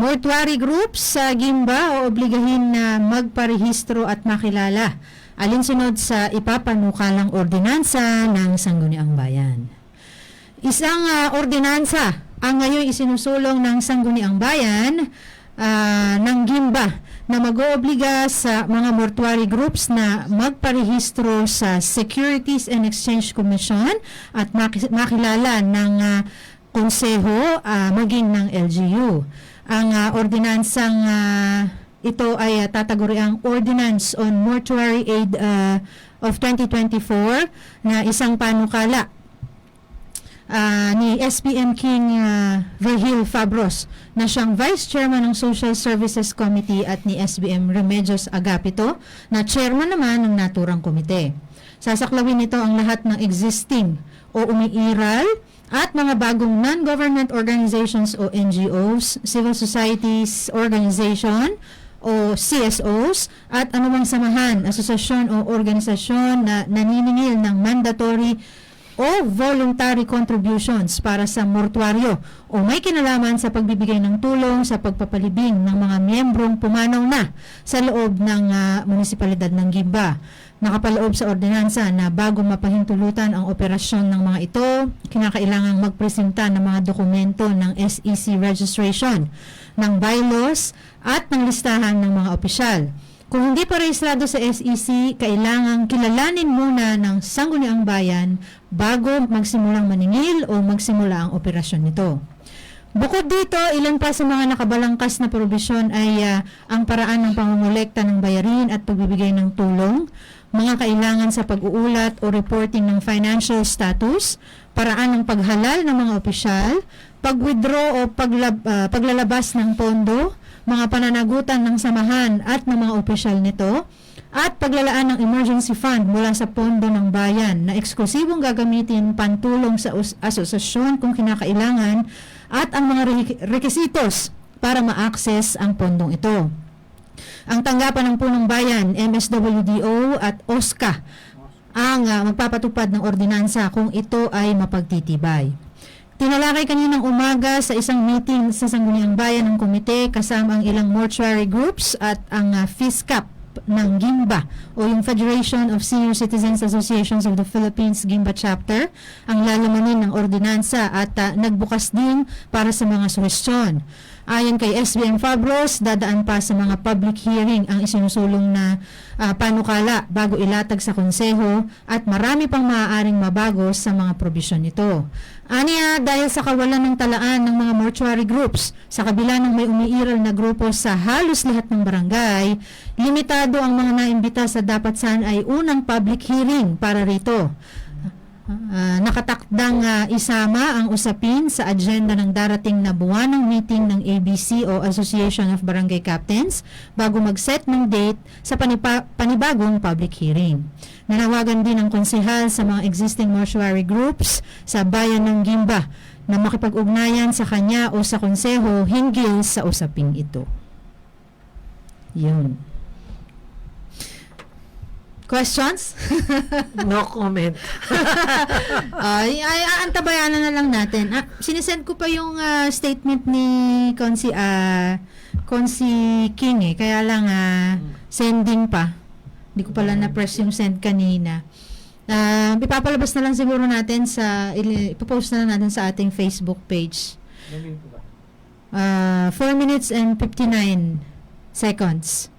Mortuary groups sa Gimba o obligahin na magparehistro at makilala alinsunod sa ipapanukalang ordinansa ng Sangguniang Bayan. Isang ah, ordinansa ang ngayon isinusulong ng Sangguniang Bayan ah, ng Gimba na mag-oobliga sa mga mortuary groups na magparehistro sa Securities and Exchange Commission at maki- makilala ng ah, konseho ah, maging ng LGU. Ang ah, ordinansang ah, ito ay uh, tataguriang Ordinance on Mortuary Aid ah, of 2024 na isang panukala ah, ni SPM King ah, Virgil Fabros na siyang Vice Chairman ng Social Services Committee at ni SBM Remedios Agapito na Chairman naman ng naturang komite. Sasaklawin nito ang lahat ng existing o umiiral at mga bagong non-government organizations o NGOs, civil societies organization o CSOs at anumang samahan, asosasyon o organisasyon na naniningil ng mandatory o voluntary contributions para sa mortuaryo o may kinalaman sa pagbibigay ng tulong sa pagpapalibing ng mga miyembrong pumanaw na sa loob ng ah, munisipalidad ng Gimba. Nakapaloob sa ordinansa na bago mapahintulutan ang operasyon ng mga ito, kinakailangang magpresenta ng mga dokumento ng SEC registration, ng bylaws at ng listahan ng mga opisyal. Kung hindi pa rehistrado sa SEC, kailangang kilalanin muna ng Sangguniang Bayan bago magsimulang maningil o magsimula ang operasyon nito. Bukod dito, ilan pa sa mga nakabalangkas na probisyon ay ah, ang paraan ng pangungulekta ng bayarin at pagbibigay ng tulong, mga kailangan sa pag-uulat o reporting ng financial status, paraan ng paghalal ng mga opisyal, pag-withdraw o paglab- ah, paglalabas ng pondo, mga pananagutan ng samahan at ng mga opisyal nito, at paglalaan ng emergency fund mula sa pondo ng bayan na eksklusibong gagamitin pantulong sa asosasyon kung kinakailangan at ang mga re- requisitos para ma-access ang pondong ito. Ang tanggapan ng punong bayan, MSWDO at OSCA ang ah, magpapatupad ng ordinansa kung ito ay mapagtitibay. Tinalakay kaninang umaga sa isang meeting sa Sangguniang Bayan ng komite kasama ang ilang mortuary groups at ang uh, FISCAP ng GIMBA o yung Federation of Senior Citizens Associations of the Philippines GIMBA Chapter ang lalamanin ng ordinansa at uh, nagbukas din para sa mga suwestyon. Ayon kay SBM Fabros, dadaan pa sa mga public hearing ang isinusulong na ah, panukala bago ilatag sa konseho at marami pang maaaring mabago sa mga probisyon nito. Aniya, dahil sa kawalan ng talaan ng mga mortuary groups, sa kabila ng may umiiral na grupo sa halos lahat ng barangay, limitado ang mga naimbita sa dapat saan ay unang public hearing para rito. Ah, nakatakdang ah, isama ang usapin sa agenda ng darating na buwanang meeting ng ABC o Association of Barangay Captains bago mag-set ng date sa panipa- panibagong public hearing. Nanawagan din ang konsehal sa mga existing mortuary groups sa bayan ng Gimba na makipag-ugnayan sa kanya o sa konseho hinggil sa usaping ito. Yun. Questions? No comment. ay, ay, antabayanan na lang natin. Ah, sinesend ko pa yung ah, statement ni Consi, ah, Consi King eh. Kaya lang, ah, sending pa. Hindi ko pala na-press yung send kanina. Ah, ipapalabas na lang siguro natin sa, ipopost na lang natin sa ating Facebook page. Ah, 4 minutes and 59 seconds.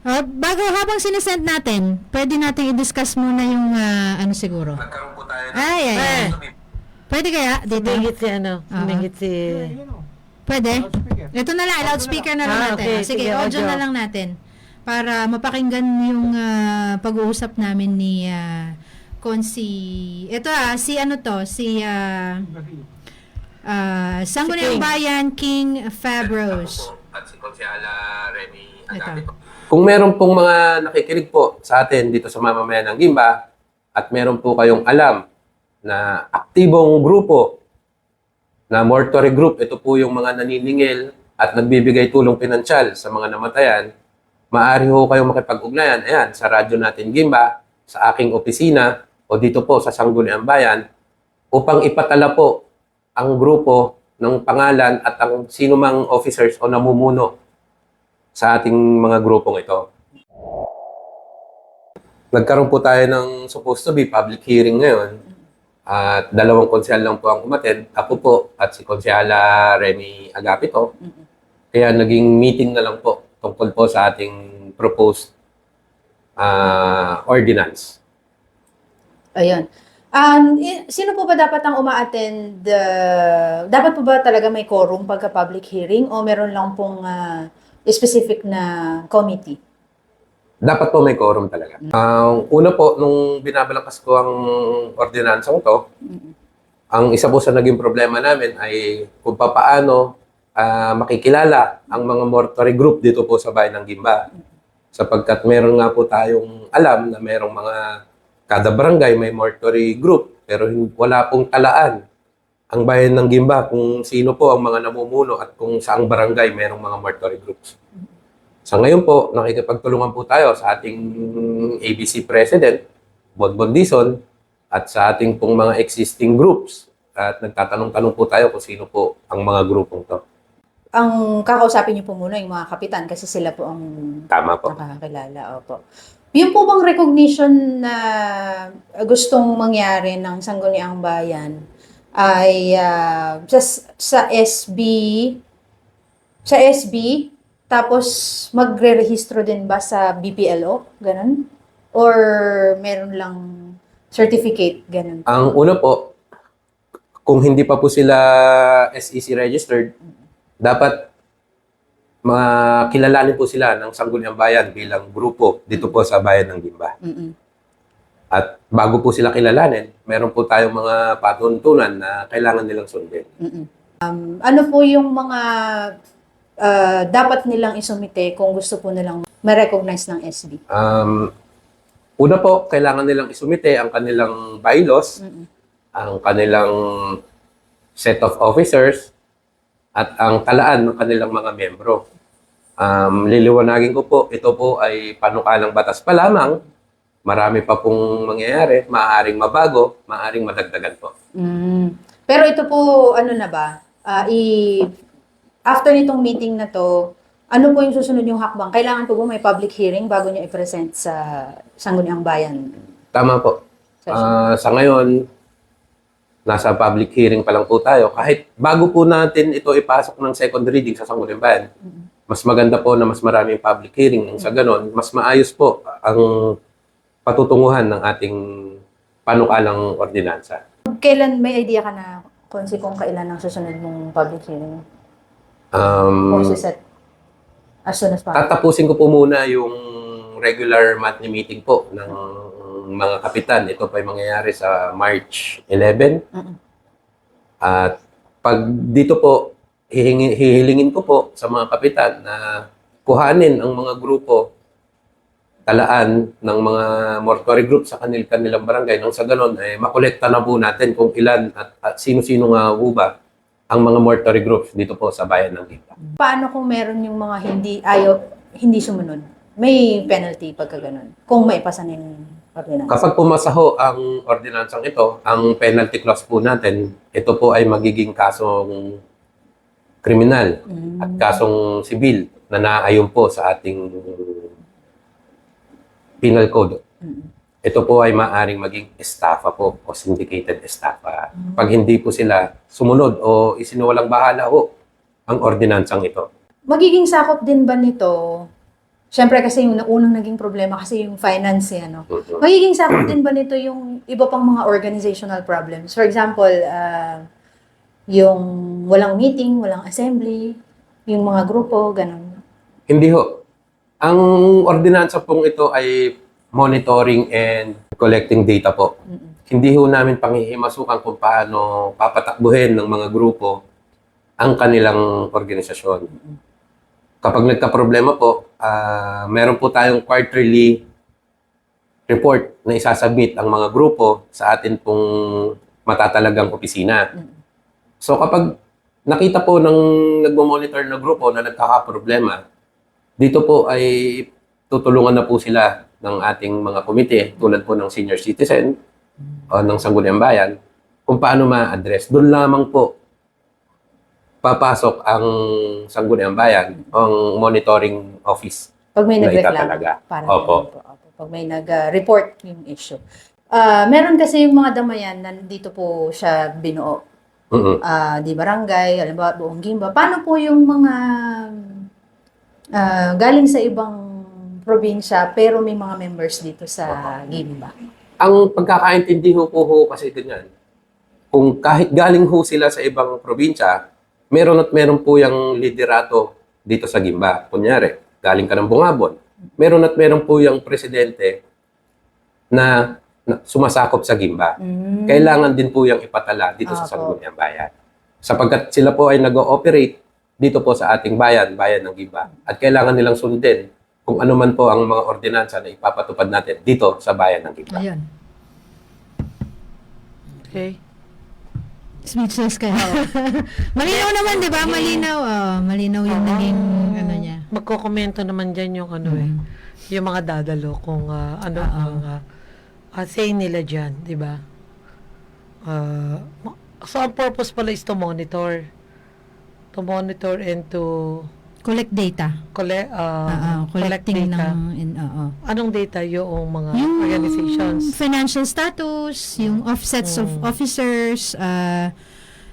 Ah, bago habang sinesend natin, pwede natin i-discuss muna yung ah, ano siguro. Nagkaroon po tayo ng... Ay, ay, ay. Eh. Pwede kaya dito? Sumingit si ano, Oo. sumingit si... Pwede? Ito na lang, loudspeaker na lang Ah, natin. okay. Ah, Sige, Sige, audio na lang natin. Para mapakinggan yung ah, pag-uusap namin ni uh, Konsi... Ito ah, si ano to, si uh, uh, Sangguniang King. Bayan King Fabros. At si Konsyala Remy Ito. Kung meron pong mga nakikinig po sa atin dito sa mamamayan ng Gimba at meron po kayong alam na aktibong grupo na mortuary group, ito po yung mga naniningil at nagbibigay tulong pinansyal sa mga namatayan, maaari ho kayong makipag-ugnayan, ayan, sa radyo natin Gimba, sa aking opisina, o dito po sa Sangguniang Bayan, upang ipatala po ang grupo ng pangalan at ang sino mang officers o namumuno sa ating mga grupong ito. Nagkaroon po tayo ng supposed to be public hearing ngayon at dalawang konsyal lang po ang umattend. Ako po at si konsyala Remy Agapito. Kaya naging meeting na lang po tungkol po sa ating proposed ah, ordinance. Ayun. Um, sino po ba dapat ang uma-attend? uh, dapat po ba talaga may quorum pagka public hearing o meron lang pong ah, specific na committee? Dapat po may quorum talaga. Ang una po, nung binabalakas ko ang ordinansang to, ang isa po sa naging problema namin ay kung papaano ah, makikilala ang mga mortuary group dito po sa bayan ng Gimba. Sapagkat meron nga po tayong alam na merong mga kada barangay may mortuary group pero hin- wala pong talaan ang bayan ng Gimba kung sino po ang mga namumuno at kung saang barangay merong mga mortuary groups. Sa ngayon po, nakikipagtulungan po tayo sa ating ABC President, Bonbon Dizon, at sa ating pong mga existing groups. At nagtatanong-tanong po tayo kung sino po ang mga grupong to. Ang kakausapin niyo po muna yung mga kapitan kasi sila po ang Tama po. nakakakilala. Opo. Yung po bang recognition na gustong mangyari ng Sangguniang Bayan ay ah, sa, sa SB sa SB tapos magre-rehistro din ba sa BPLO? Ganun? Or meron lang certificate? Ganun? Ang una po, kung hindi pa po sila SEC registered, dapat makilalanin po sila ng Sangguniang Bayan bilang grupo dito po sa bayan ng Gimba. Mm-mm. At bago po sila kilalanin, meron po tayong mga patuntunan na kailangan nilang sundin. Mm-mm. Um, ano po yung mga ah, dapat nilang isumite kung gusto po nilang ma-recognize ng SB? Um, una po, kailangan nilang isumite ang kanilang bylaws, Mm-mm. ang kanilang set of officers, at ang talaan ng kanilang mga membro. Um, liliwanagin ko po, ito po ay panukalang batas pa lamang. Marami pa pong mangyayari, maaaring mabago, maaaring madagdagan po. Mm. Pero ito po, ano na ba? Ah, i after nitong meeting na to, ano po yung susunod yung hakbang? Kailangan po ba may public hearing bago nyo i-present sa Sangguniang Bayan? Tama po. Ah, sa ngayon, nasa public hearing pa lang po tayo. Kahit bago po natin ito ipasok ng second reading sa Sangguniang Bayan, mas maganda po na mas maraming public hearing. Sa ganon, mas maayos po ang patutunguhan ng ating panukalang ordinansa. Kailan may idea ka na kung si kung kailan ang susunod mong public hearing? Um, Kung set as soon as possible? tatapusin ko po muna yung regular monthly meeting po ng mga kapitan. Ito pa yung mangyayari sa March 11. Mm-mm. At pag dito po, hihingi, hihilingin ko po sa mga kapitan na kuhanin ang mga grupo talaan ng mga mortuary group sa kanil kanilang barangay. Nang sa ganon, eh, makolekta na po natin kung ilan at, at sino-sino nga po ba ang mga mortuary groups dito po sa bayan ng Lipa. Paano kung meron yung mga hindi ayaw, hindi sumunod? May penalty pagka ganun. Kung maipasa na yung ordinance. Kapag pumasaho ang ordinansang ito, ang penalty clause po natin, ito po ay magiging kasong kriminal Mm. at kasong sibil na naayon po sa ating penal code. Ito po ay maaring maging estafa po o syndicated estafa. Pag hindi po sila sumunod o isinuwalang bahala ho ang ordinansang ito. Magiging sakop din ba nito? Siyempre kasi yung unang naging problema kasi yung finance eh, ano? Mhm. Magiging sakop din ba nito yung iba pang mga organizational problems? For example, ah, yung walang meeting, walang assembly, yung mga grupo, ganun. Hindi ho. Ang ordinansa pong ito ay monitoring and collecting data po. Mm-mm. Hindi ho namin panghihimasukan kung paano papatakbuhin ng mga grupo ang kanilang organisasyon. Kapag nagka-problema po, ah, meron po tayong quarterly report na isasubmit ang mga grupo sa atin pong matatalagang opisina. So kapag nakita po ng nagmo-monitor na grupo na nagkakaproblema, dito po ay tutulungan na po sila ng ating mga komite tulad po ng senior citizen o ng Sangguniang Bayan kung paano ma-address. Doon lamang po papasok ang Sangguniang Bayan, ang monitoring office. Pag may Na nagreklamo. Parang Opo. po. Opo. Pag may nag-report yung issue. Ah, meron kasi yung mga damayan na dito po siya binuo. Mm-mm. Ah, di barangay, halimbawa buong Gimba. Paano po yung mga ah, galing sa ibang probinsya pero may mga members dito sa Gimba? Ang pagkakaintindi ho po ho kasi ganyan, kung kahit galing ho sila sa ibang probinsya, meron at meron po yung liderato dito sa Gimba. Kunyari, galing ka ng Bungabon, meron at meron po yung presidente na, na sumasakop sa Gimba. Mm. Kailangan din po yung ipatala dito sa Apo. Sangguniang Bayan. Sapagkat sila po ay nag-ooperate dito po sa ating bayan, bayan ng Gimba. At kailangan nilang sundin kung ano man po ang mga ordinansa na ipapatupad natin dito sa bayan ng Gimba. Ayun. Okay. Speechless ka. malinaw naman, di ba? Malinaw. Oh, malinaw yung naging ano niya. Magkokomento naman dyan yung ano eh. Yung mga dadalo kung ah, ano Oo. ang ah, ah, say nila dyan, di ba? Ah, ma- so, ang purpose pala is to monitor. To monitor and to Collect data. collect, Ah, uh, collect collecting data. ng in, oo. Anong data yung mga Yung organizations? financial status, yung offsets of Mm. officers, ah,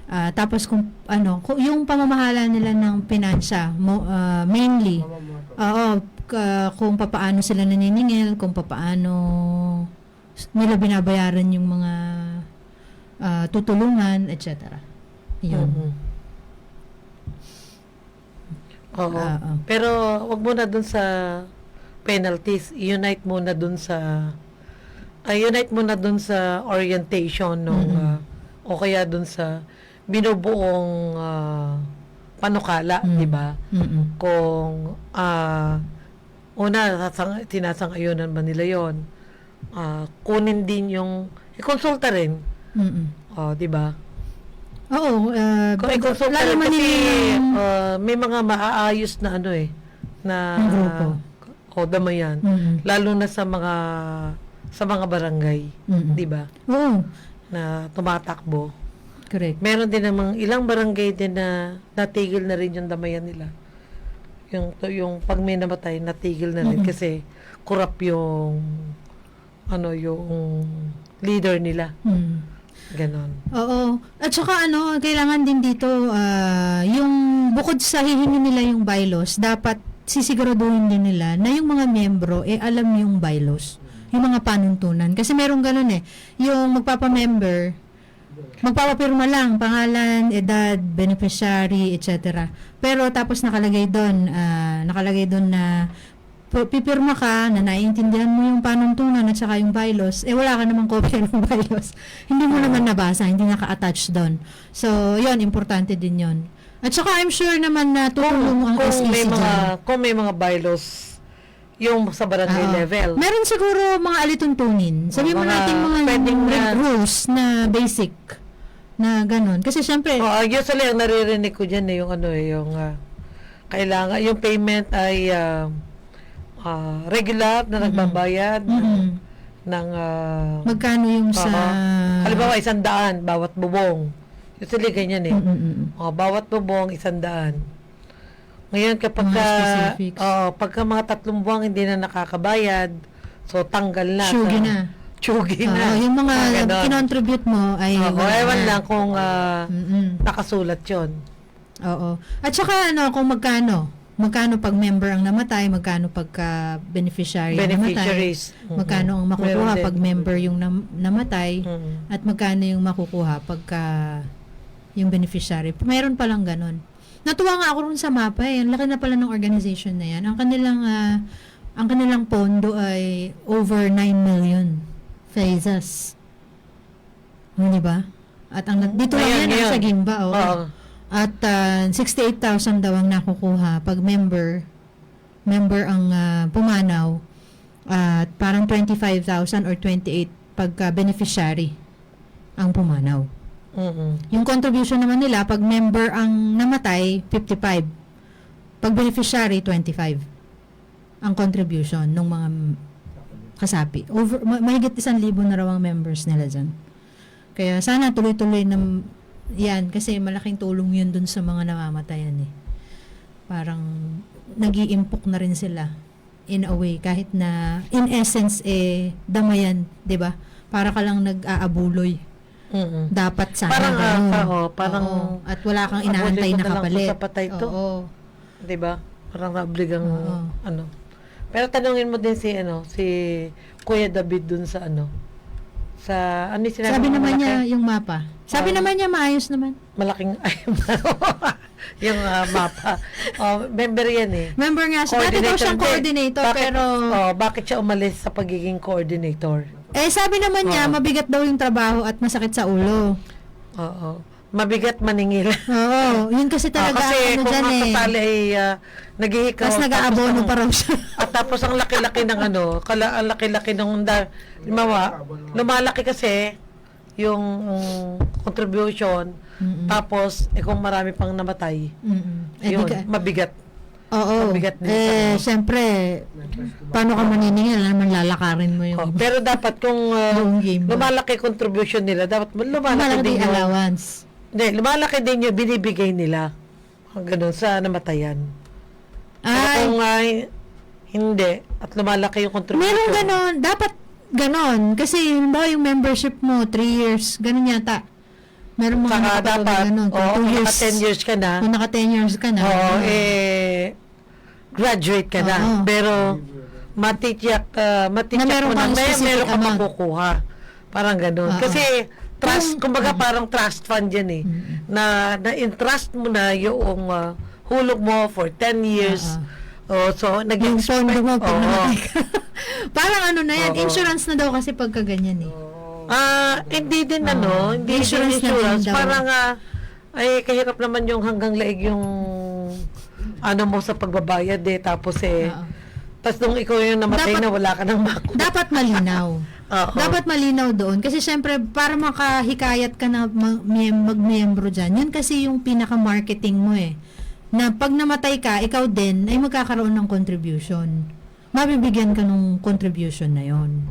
ah, tapos kung ano, kung yung pamamahala nila ng pinansya, mo, ah, mainly. Oo, ka- kung papaano sila naniningil, kung papaano nila binabayaran yung mga ah, tutulungan, etc. Yun. Mhm. Oo. Ah, ah. Pero wag muna dun sa penalties. Unite muna dun sa ay unite muna dun sa orientation nung Mhm. ah, o kaya dun sa binubuong ah, panukala, Mm. 'di ba? Mm-mm. Kung ah una sasang, sinasang-ayunan ba nila 'yon? Ah, kunin din yung ikonsulta rin, Mm-mm. oh, 'di ba? Oo, Kung i-consult ka lalo man kasi uh, may mga maaayos na ano eh na grupo. o damayan Mm-mm. lalo na sa mga sa mga barangay, Mm-mm. 'di ba? Oo, Na tumatakbo. correct. Meron din namang ilang barangay din na natigil na rin yung damayan nila. Yung to, yung pag may namatay natigil na rin Mm-mm. kasi corrupt yung ano yung leader nila. Mm. Ganon. Oo. At saka ano, kailangan din dito, ah, yung bukod sa hihingi nila yung bylaws, dapat sisiguraduhin din nila na yung mga miyembro, eh alam yung bylaws. Yung mga panuntunan. Kasi meron ganun eh. Yung magpapamember, magpapapirma lang, pangalan, edad, beneficiary, etc. Pero tapos nakalagay doon, ah, nakalagay doon na pipirma ka na naiintindihan mo yung panuntunan at saka yung bylaws, eh wala ka namang copy ng bylaws. hindi mo naman nabasa, hindi naka-attach doon. So, yon importante din yon. At saka I'm sure naman na tutulong ang kung SEC may mga dyan. kung may mga bylaws yung sa barangay Oo. level. Meron siguro mga alituntunin. Sabi mo natin mga na- rules na basic na ganun. Kasi syempre, Oh, usually ang naririnig ko diyan eh, yung ano eh, yung ah, kailangan yung payment ay ah, ah, regular na nagbabayad mm ng ah, magkano yung sa... Oo. halimbawa isang daan bawat bubong. Usually ganyan eh. Mm-mm-mm. Oh, bawat bubong isang daan. Ngayon kapag Mga ka, oh, pagka mga tatlong buwan hindi na nakakabayad, so tanggal na. Sugi sa- na. Oo, na. yung mga ganon. kinontribute mo ay... Oo, wala ewan na. lang kung ah, Mm-mm. nakasulat yon. Oo. At saka ano, kung magkano? Magkano pag member ang namatay, magkano pagka beneficiary, ang namatay, magkano ang makukuha Meron din. pag member yung nam- namatay, Mhm. at magkano yung makukuha pagka yung beneficiary. Meron palang ganun. Natuwa nga ako rin sa mapa eh. Ang laki na pala ng organization na yan. Ang kanilang ah, ang kanilang pondo ay over 9 million pesos. Oh, di ba? At ang dito lang yan ayan. sa Gimba, oh. Oo. At ah, 68,000 daw ang nakukuha pag member member ang ah, pumanaw at parang 25,000 or 28 pagka beneficiary ang pumanaw. Mhm. Yung contribution naman nila pag member ang namatay 55. Pag beneficiary 25 ang contribution ng mga kasapi. Over ma- mahigit isang libo na raw ang members nila diyan. Kaya sana tuloy-tuloy na Yan, kasi malaking tulong yun dun sa mga namamatayan eh. Parang nag iimpok na rin sila in a way kahit na in essence eh damayan, 'di ba? Para ka lang nag-aabuloy. Mm-mm. Dapat sana Parang, ah, ganun. pa- oh, parang Oo. at wala kang inaantay na kapalit. sa patay to. Oo. 'Di ba? Parang naobligang ano. Pero tanungin mo din si ano, si Kuya David dun sa ano. Sa ano yung sinabi Sabi mo, naman malaki? niya yung mapa. Sabi Ah. naman niya maayos naman. malaking ay yung ah, mapa. Oh, member yan eh. Member nga siya. Dati daw siyang coordinator Bakit- pero oh, bakit siya umalis sa pagiging coordinator? eh sabi naman niya Oo. mabigat daw yung trabaho at masakit sa ulo. Oo. Mabigat maningil. Oo, yun kasi Ah, talaga kasi ano kung dyan ang eh. kasali ay uh, naghihikaw. Tapos nag-aabono ang- pa raw siya. At tapos ang laki-laki ng ano, kala, ang laki-laki ng da, limawa, lumalaki kasi yung mm, contribution, Mm-mm. tapos eh, kung marami pang namatay, Mm-mm. Eh, di yun, ka- mabigat. Oo. mabigat din eh, sa- syempre, paano ka maniningil? Alam naman lalakarin mo yung Oh, pero dapat kung uh, Yung game lumalaki contribution nila, dapat lumalaki malaki din yung, allowance. Hindi, lumalaki din yung binibigay nila. Ganun, sa namatayan. Pero Ay, kung ah, hindi, at lumalaki yung contribution. meron ganon. Dapat ganon. Kasi, halimbawa yung membership mo, 3 years, ganon yata. Meron mga Saka dapat, ganon. Kung oo, 2 kung years, naka 10 years ka na, kung naka 10 years ka na. oo, ganon. eh, graduate ka na. Oo. Pero, matitiyak, uh, matitiyak Na meron mo na, kang may, specific meron ka amount. makukuha. Parang ganun. Oo. Kasi, trust, kumbaga parang trust fund yan eh. Na, na-entrust mo na yung uh, hulog mo for 10 years. Oh, so, nag yung pondo mo pag ka. Parang ano na yan, Oo. insurance na daw kasi pagka ganyan eh. Ah, hindi din ano, hindi Insurance din na insurance. daw. Parang ah, ay kahirap naman yung hanggang laig yung ano mo sa pagbabayad eh tapos eh Oo. tapos nung ikaw yung namatay Dapat- na wala ka nang mako. Dapat malinaw. Oo. Dapat malinaw doon. Kasi syempre, para makahikayat ka na ma- miyem- mag-miyembro dyan, yun kasi yung pinaka-marketing mo eh. Na pag namatay ka, ikaw din ay magkakaroon ng contribution. Mabibigyan ka ng contribution na yon.